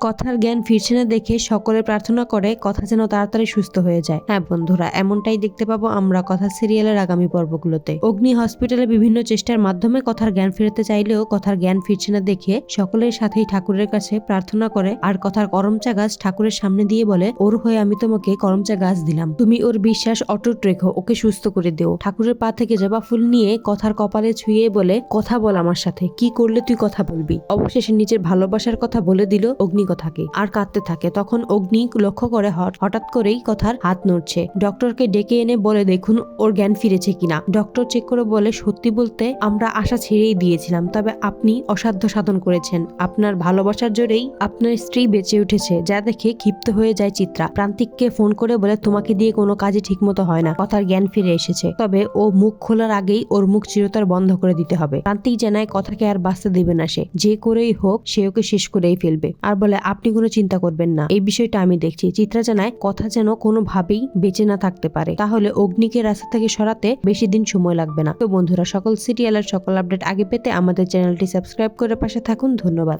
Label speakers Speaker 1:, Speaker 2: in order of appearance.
Speaker 1: কথার জ্ঞান ফিরছে না দেখে সকলে প্রার্থনা করে, কথা যেন তাড়াতাড়ি সুস্থ হয়ে যায়। হ্যাঁ বন্ধুরা, এমনটাই দেখতে পাবো আমরা কথা সিরিয়ালের আগামী পর্বগুলোতে। অগ্নি হসপিটালে বিভিন্ন চেষ্টার মাধ্যমে কথার জ্ঞান ফেরাতে চাইলেও কথার জ্ঞান ফিরছে না দেখে সকলের সাথেই ঠাকুরের কাছে প্রার্থনা করে, আর কথার করমচা গাছ ঠাকুরের সামনে দিয়ে বলে, ওর হয়ে আমি তোমাকে করমচা গাছ দিলাম। তুমি ওর বিশ্বাস অটুট রেখো, ওকে সুস্থ করে দিও। ঠাকুরের পা থেকে জবা ফুল নিয়ে কথার কপালে ছুঁয়ে বলে, কথা বল আমার সাথে, কি করলে তুই কথা বলবি? অবশেষে নিজের ভালোবাসার কথা বলে দিল অগ্নি কথাকে আর কাঁদতে থাকে। তখন অগ্নি লক্ষ্য করে হঠাৎ করেই কথার হাত নড়ছে। ডক্টরকে ডেকে এনে বলে, দেখুন, ওর জ্ঞান ফিরেছে কিনা? ডক্টর চেক করে বলে, সত্যি বলতে আমরা আশা ছেড়েই দিয়েছিলাম, তবে আপনি অসাধ্য সাধন করেছেন। আপনার ভালোবাসার জোরেই আপনার স্ত্রী বেঁচে উঠেছে, যা দেখে ক্ষিপ্ত হয়ে যায় চিত্রা। প্রান্তিককে ফোন করে বলে, তোমাকে দিয়ে কোনো কাজই ঠিকমতো হয় না। কথার জ্ঞান ফিরে এসেছে। তবে ও মুখ খোলার আগেই ওর মুখ চিরতর বন্ধ করে দিতে হবে। প্রান্তিক জানায়, কথাকে আর বাঁচতে দেবে না সে। যে করেই হোক, সে ওকে শেষ করেই ফেলবে। আর বলে আপনি কোনো চিন্তা করবেন না। এই বিষয়টা আমি দেখছি। চিত্রা জানায়, কথা যেন কোনোভাবেই বেঁচে না থাকতে পারে। তাহলে অগ্নিকে রাস্তা থেকে সরাতে বেশি দিন সময় লাগবে না। তো বন্ধুরা, সকল সিরিয়ালের সকল আপডেট আগে পেতে আমাদের চ্যানেলটি সাবস্ক্রাইব করে পাশে থাকুন। ধন্যবাদ।